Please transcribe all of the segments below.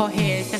for his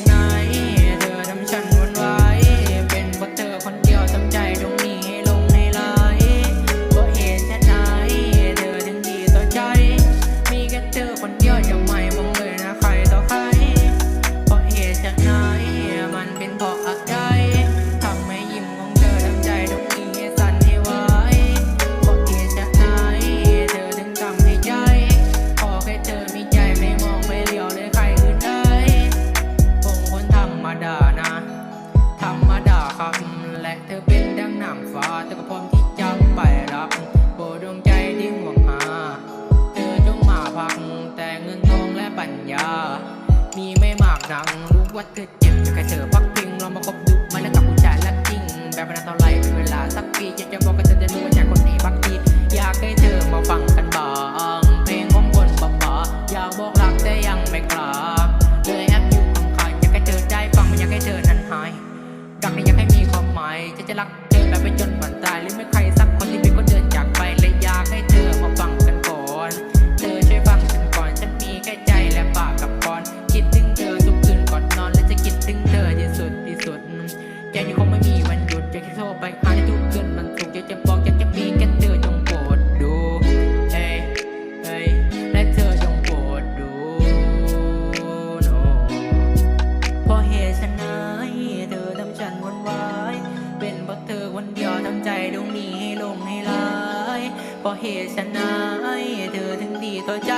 รู้ว่าเธอเจ็บจะแค่เธอพักพิงลองมาคบดูมันแล้วกับผู้ชายรักจริง แบบไม่นานเท่าไรเป็นเวลาสักปีอยากจะบอกกับเธอจะรู้ว่าจากคนนี้พักดีอยากให้เธอมาฟังกันบ้างเพลงของคนบ้าๆอยากบอกรักแต่ยังไม่กล้าเลยแอบอยู่ข้างๆอยากให้เธอได้ฟังไม่อยากให้เธอนั้นหายรักนี่อยากให้มีความหมายจะจะรัก วันหยุดจะคิดโทรไปหาในทุกคืนมันถูกอยากจะบอกอยากจะมีแค่เธอจงโปรดดูเอ้ยเอ้ยและเธอจงโปรดดู no เพราะเหตุฉันไหนเธอทำฉันหวันวายเป็นเพราะเธอคนเดียวทำใจดวงนี้ให้ลงให้ลายเพราะเหตุฉันไหนเธอถึงดีต่อใจ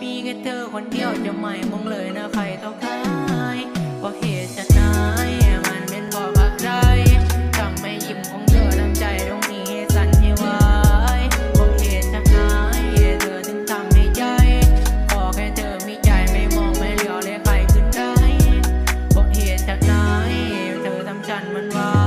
มีแค่เธอคนเดียวจะไม่มองเลยันมันว่า